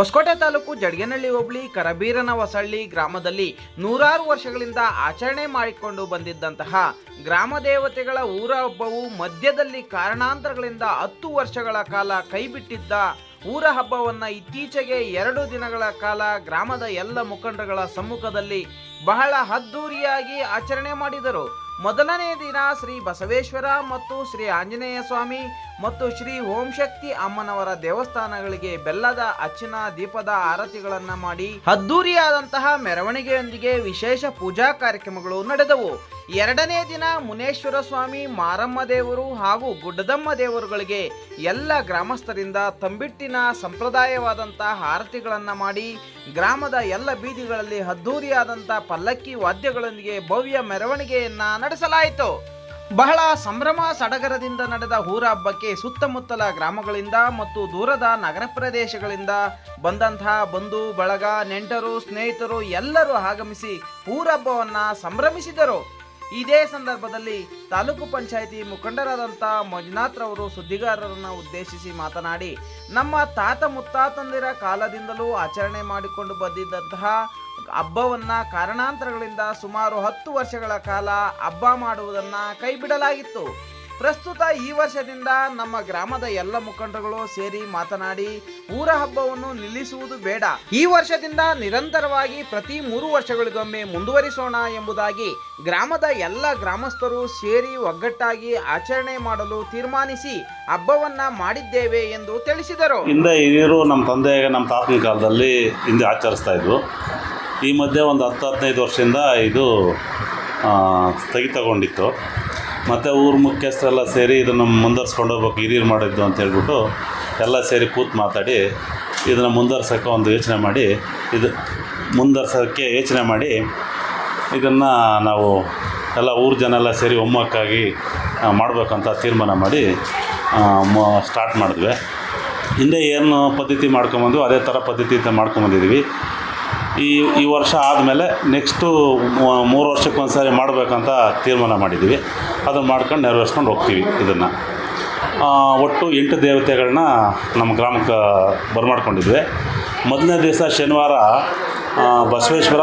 ಹೊಸಕೋಟೆ ತಾಲೂಕು ಜಡಗನಹಳ್ಳಿ ಹೋಬಳಿ ಕರಬೀರನ ಹೊಸಳ್ಳಿ ಗ್ರಾಮದಲ್ಲಿ ನೂರಾರು ವರ್ಷಗಳಿಂದ ಆಚರಣೆ ಮಾಡಿಕೊಂಡು ಬಂದಿದ್ದಂತಹ ಗ್ರಾಮ ದೇವತೆಗಳ ಊರ ಹಬ್ಬವು ಮಧ್ಯದಲ್ಲಿ ಕಾರಣಾಂತರಗಳಿಂದ ಹತ್ತು ವರ್ಷಗಳ ಕಾಲ ಕೈಬಿಟ್ಟಿದ್ದ ಊರ ಹಬ್ಬವನ್ನು ಇತ್ತೀಚೆಗೆ ಎರಡು ದಿನಗಳ ಕಾಲ ಗ್ರಾಮದ ಎಲ್ಲ ಮುಖಂಡರುಗಳ ಸಮ್ಮುಖದಲ್ಲಿ ಬಹಳ ಅದ್ದೂರಿಯಾಗಿ ಆಚರಣೆ ಮಾಡಿದರು. ಮೊದಲನೇ ದಿನ ಶ್ರೀ ಬಸವೇಶ್ವರ ಮತ್ತು ಶ್ರೀ ಆಂಜನೇಯ ಸ್ವಾಮಿ ಮತ್ತು ಶ್ರೀ ಓಂ ಶಕ್ತಿ ಅಮ್ಮನವರ ದೇವಸ್ಥಾನಗಳಿಗೆ ಬೆಲ್ಲದ, ಅಚ್ಚಿನ, ದೀಪದ ಆರತಿಗಳನ್ನು ಮಾಡಿ ಅದ್ದೂರಿಯಾದಂತಹ ಮೆರವಣಿಗೆಯೊಂದಿಗೆ ವಿಶೇಷ ಪೂಜಾ ಕಾರ್ಯಕ್ರಮಗಳು ನಡೆದವು. ಎರಡನೇ ದಿನ ಮುನೇಶ್ವರ ಸ್ವಾಮಿ ಮಾರಮ್ಮ ದೇವರು ಹಾಗೂ ಗುಡ್ಡದಮ್ಮ ದೇವರುಗಳಿಗೆ ಎಲ್ಲ ಗ್ರಾಮಸ್ಥರಿಂದ ತಂಬಿಟ್ಟಿನ ಸಂಪ್ರದಾಯವಾದಂತಹ ಆರತಿಗಳನ್ನು ಮಾಡಿ ಗ್ರಾಮದ ಎಲ್ಲ ಬೀದಿಗಳಲ್ಲಿ ಅದ್ದೂರಿಯಾದಂತಹ ಪಲ್ಲಕ್ಕಿ ವಾದ್ಯಗಳೊಂದಿಗೆ ಭವ್ಯ ಮೆರವಣಿಗೆಯನ್ನು ನಡೆಸಲಾಯಿತು. ಬಹಳ ಸಂಭ್ರಮ ಸಡಗರದಿಂದ ನಡೆದ ಊರ ಹಬ್ಬಕ್ಕೆ ಸುತ್ತಮುತ್ತಲ ಗ್ರಾಮಗಳಿಂದ ಮತ್ತು ದೂರದ ನಗರ ಪ್ರದೇಶಗಳಿಂದ ಬಂದಂತಹ ಬಂಧು, ಬಳಗ, ನೆಂಟರು, ಸ್ನೇಹಿತರು ಎಲ್ಲರೂ ಆಗಮಿಸಿ ಊರ ಹಬ್ಬವನ್ನ ಸಂಭ್ರಮಿಸಿದರು. ಇದೇ ಸಂದರ್ಭದಲ್ಲಿ ತಾಲೂಕು ಪಂಚಾಯಿತಿ ಮುಖಂಡರಾದಂಥ ಮಂಜುನಾಥ್ರವರು ಸುದ್ದಿಗಾರರನ್ನು ಉದ್ದೇಶಿಸಿ ಮಾತನಾಡಿ, ನಮ್ಮ ತಾತ ಮುತ್ತಾತಂದಿರ ಕಾಲದಿಂದಲೂ ಆಚರಣೆ ಮಾಡಿಕೊಂಡು ಬಂದಿದ್ದಂತಹ ಹಬ್ಬವನ್ನ ಕಾರಣಾಂತರಗಳಿಂದ ಸುಮಾರು ಹತ್ತು ವರ್ಷಗಳ ಕಾಲ ಹಬ್ಬ ಮಾಡುವುದನ್ನ ಕೈಬಿಡಲಾಗಿತ್ತು. ಪ್ರಸ್ತುತ ಈ ವರ್ಷದಿಂದ ನಮ್ಮ ಗ್ರಾಮದ ಎಲ್ಲ ಮುಖಂಡರುಗಳು ಸೇರಿ ಮಾತನಾಡಿ ಊರ ಹಬ್ಬವನ್ನು ನಿಲ್ಲಿಸುವುದು ಬೇಡ. ಈ ವರ್ಷದಿಂದ ನಿರಂತರವಾಗಿ ಪ್ರತಿ ಮೂರು ವರ್ಷಗಳಿಗೊಮ್ಮೆ ಮುಂದುವರಿಸೋಣ ಎಂಬುದಾಗಿ ಗ್ರಾಮದ ಎಲ್ಲ ಗ್ರಾಮಸ್ಥರು ಸೇರಿ ಒಗ್ಗಟ್ಟಾಗಿ ಆಚರಣೆ ಮಾಡಲು ತೀರ್ಮಾನಿಸಿ ಹಬ್ಬವನ್ನ ಮಾಡಿದ್ದೇವೆ ಎಂದು ತಿಳಿಸಿದರು. ಹಿಂದೆ ನಮ್ಮ ತಂದೆ ನಮ್ಮ ತಾತನ ಕಾಲದಲ್ಲಿ ಹಿಂದೆ ಆಚರಿಸ್ತಾ ಇದ್ವು. ಈ ಮಧ್ಯೆ ಒಂದು ಹತ್ತು, ಹದಿನೈದು ವರ್ಷದಿಂದ ಇದು ಸ್ಥಗಿತಗೊಂಡಿತ್ತು. ಮತ್ತು ಊರ ಮುಖ್ಯಸ್ಥರೆಲ್ಲ ಸೇರಿ ಇದನ್ನು ಮುಂದುವರ್ಸ್ಕೊಂಡು ಹೋಗ್ಬೇಕು, ಹಿರಿಯರು ಮಾಡಿದ್ದು ಅಂತ ಹೇಳ್ಬಿಟ್ಟು ಎಲ್ಲ ಸೇರಿ ಕೂತು ಮಾತಾಡಿ ಇದನ್ನು ಮುಂದುವರ್ಸೋಕ್ಕೆ ಒಂದು ಯೋಚನೆ ಮಾಡಿ, ಇದು ಮುಂದುವರ್ಸೋಕ್ಕೆ ಯೋಚನೆ ಮಾಡಿ ಇದನ್ನು ನಾವು ಎಲ್ಲ ಊರ ಜನ ಎಲ್ಲ ಸೇರಿ ಒಮ್ಮಕ್ಕಾಗಿ ಮಾಡಬೇಕಂತ ತೀರ್ಮಾನ ಮಾಡಿ ಸ್ಟಾರ್ಟ್ ಮಾಡಿದ್ವಿ. ಹಿಂದೆ ಏನು ಪದ್ಧತಿ ಮಾಡ್ಕೊಂಬಂದ್ವಿ, ಅದೇ ಥರ ಪದ್ಧತಿ ಮಾಡ್ಕೊಂಬಂದಿದ್ದೀವಿ. ಈ ಈ ವರ್ಷ ಆದಮೇಲೆ ನೆಕ್ಸ್ಟು ಮೂರು ವರ್ಷಕ್ಕೊಂದು ಸಾರಿ ಮಾಡಬೇಕಂತ ತೀರ್ಮಾನ ಮಾಡಿದ್ದೀವಿ. ಅದನ್ನು ಮಾಡ್ಕೊಂಡು ನೆರವೇರಿಸ್ಕೊಂಡು ಹೋಗ್ತೀವಿ ಇದನ್ನು. ಒಟ್ಟು ಎಂಟು ದೇವತೆಗಳನ್ನ ನಮ್ಮ ಗ್ರಾಮಕ್ಕೆ ಬರಮಾಡ್ಕೊಂಡಿದ್ವಿ. ಮೊದಲನೇ ದಿವಸ ಶನಿವಾರ ಬಸವೇಶ್ವರ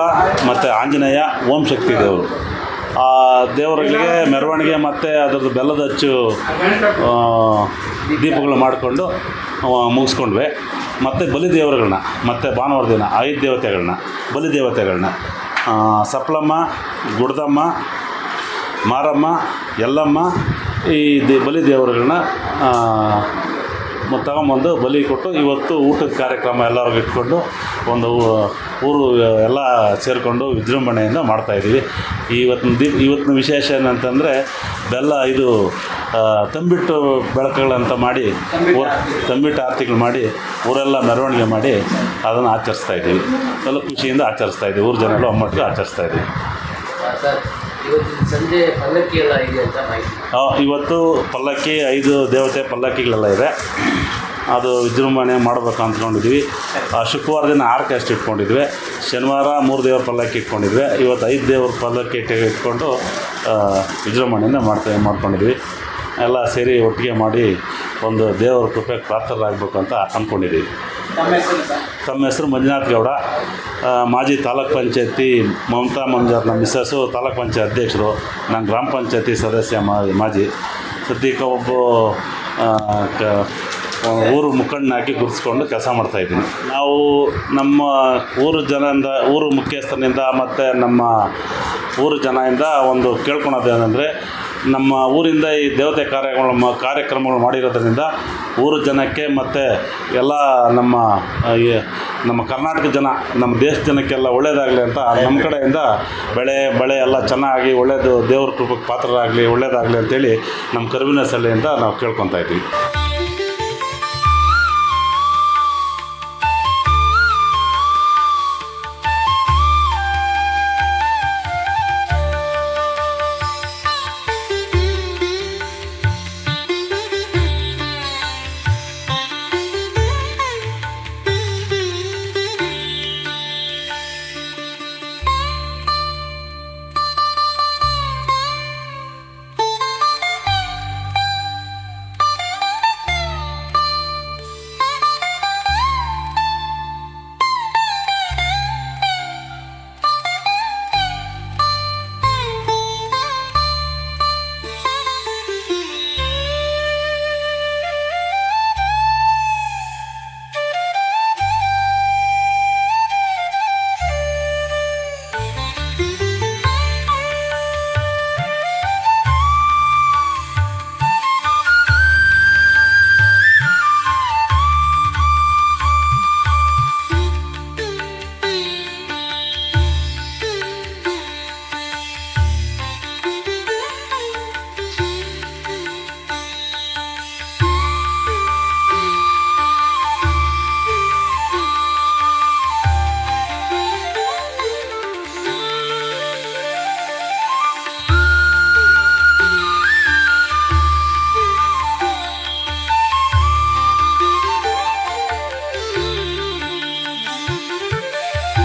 ಮತ್ತು ಆಂಜನೇಯ ಓಂ ಶಕ್ತಿ ದೇವರು. ಆ, ದೇವರುಗಳಿಗೆ ಮೆರವಣಿಗೆ ಮತ್ತು ಅದರದ್ದು ಬೆಲ್ಲದ ಹಚ್ಚು ದೀಪಗಳು ಮಾಡಿಕೊಂಡು ಮುಗಿಸ್ಕೊಂಡ್ವಿ. ಮತ್ತು ಬಲಿ ದೇವರುಗಳನ್ನ ಮತ್ತು ಭಾನುವಾರ ದಿನ ಐದು ದೇವತೆಗಳನ್ನ ಬಲಿ ದೇವತೆಗಳನ್ನ ಆ, ಸಪ್ಲಮ್ಮ ಗುಡ್ದಮ್ಮ ಮಾರಮ್ಮ ಎಲ್ಲಮ್ಮ ಈ ದೇ ಬಲಿ ದೇವರುಗಳನ್ನ ಮತ್ತು ತಗೊಂಬಂದು ಬಲಿ ಕೊಟ್ಟು ಇವತ್ತು ಊಟದ ಕಾರ್ಯಕ್ರಮ ಎಲ್ಲರಿಗೂ ಇಟ್ಕೊಂಡು ಒಂದು ಊರು ಎಲ್ಲ ಸೇರಿಕೊಂಡು ವಿಜೃಂಭಣೆಯಿಂದ ಮಾಡ್ತಾಯಿದ್ದೀವಿ ಇವತ್ತಿನ ದಿ ಇವತ್ತಿನ ವಿಶೇಷ ಏನಂತಂದರೆ ಬೆಲ್ಲ ಇದು ತಂಬಿಟ್ಟು ಬೆಳಕುಗಳಂತ ಮಾಡಿ ಊರ ತಂಬಿಟ್ಟು ಆರತಿಗಳು ಮಾಡಿ ಊರೆಲ್ಲ ಮೆರವಣಿಗೆ ಮಾಡಿ ಅದನ್ನು ಆಚರಿಸ್ತಾ ಇದ್ದೀವಿ. ಎಲ್ಲ ಖುಷಿಯಿಂದ ಆಚರಿಸ್ತಾ ಇದ್ದೀವಿ. ಊರು ಜನಗಳು ಅಮ್ಮಟ್ಟಿಗೆ ಆಚರಿಸ್ತಾ ಇದ್ದೀವಿ. ಇವತ್ತು ಪಲ್ಲಕ್ಕಿ ಐದು ದೇವತೆ ಪಲ್ಲಕ್ಕಿಗಳೆಲ್ಲ ಇದೆ. ಅದು ವಿಜೃಂಭಣೆ ಮಾಡಬೇಕು ಅಂದ್ಕೊಂಡಿದ್ವಿ ಆ, ಶುಕ್ರವಾರ ದಿನ ಆರ್ಕೆಸ್ಟ್ ಇಟ್ಕೊಂಡಿದ್ವಿ. ಶನಿವಾರ ಮೂರು ದೇವ್ರ ಪಲ್ಲಕ್ಕಿ ಇಟ್ಕೊಂಡಿದ್ವಿ. ಇವತ್ತು ಐದು ದೇವ್ರ ಪಲ್ಲಕ್ಕಿ ಇಟ್ಕೊಂಡು ವಿಜೃಂಭಣೆಯಿಂದ ಮಾಡ್ತಾ ಮಾಡ್ಕೊಂಡಿದ್ವಿ ಎಲ್ಲ ಸೇರಿ ಒಟ್ಟಿಗೆ ಮಾಡಿ ಒಂದು ದೇವರ ಕೃಪೆ ಪಾತ್ರರಾಗಬೇಕು ಅಂತ ಅಂದ್ಕೊಂಡಿದ್ದೀವಿ. ತಮ್ಮ ಹೆಸರು ಮಂಜುನಾಥ್ ಗೌಡ. ಮಾಜಿ ತಾಲೂಕ್ ಪಂಚಾಯತಿ ಮಮತಾ ಮಂಜಾರ್ ನಮ್ಮ ಮಿಸ್ಸಸ್ಸು ತಾಲೂಕ್ ಪಂಚಾಯತ್ ಅಧ್ಯಕ್ಷರು ನಾನು ಗ್ರಾಮ ಪಂಚಾಯತಿ ಸದಸ್ಯ ಮಾಜಿ. ಸದ್ಯಕ್ಕೆ ಒಬ್ಬ ಊರು ಮುಖಂಡನಾಗಿ ಗುರುತಿಸ್ಕೊಂಡು ಕೆಲಸ ಮಾಡ್ತಾಯಿದ್ದೀನಿ ನಾವು ನಮ್ಮ ಊರು ಜನದಿಂದ ಊರು ಮುಖ್ಯಸ್ಥನಿಂದ ಮತ್ತು ನಮ್ಮ ಊರು ಜನದಿಂದ ಒಂದು ಕೇಳ್ಕೊಳೋದು ಏನಂದರೆ ನಮ್ಮ ಊರಿಂದ ಈ ದೇವತೆ ಕಾರ್ಯಗಳು ಮ- ಕಾರ್ಯಕ್ರಮಗಳು ಮಾಡಿರೋದ್ರಿಂದ ಊರು ಜನಕ್ಕೆ ಮತ್ತು ಎಲ್ಲ ನಮ್ಮ ನಮ್ಮ ಕರ್ನಾಟಕ ಜನ, ನಮ್ಮ ದೇಶ ಜನಕ್ಕೆಲ್ಲ ಒಳ್ಳೆಯದಾಗಲಿ ಅಂತ ನಮ್ಮ ಕಡೆಯಿಂದ ಬೆಳೆ, ಬಳೆ ಎಲ್ಲ ಚೆನ್ನಾಗಿ ಒಳ್ಳೆಯದು ದೇವ್ರ ಕೃಪಕ್ಕೆ ಪಾತ್ರರಾಗಲಿ ಒಳ್ಳೆಯದಾಗಲಿ ಅಂತೇಳಿ ನಮ್ಮ ಕರುವಿನ ಸಲಹೆಯಿಂದ ನಾವು ಕೇಳ್ಕೊತಾ ಇದ್ದೀವಿ.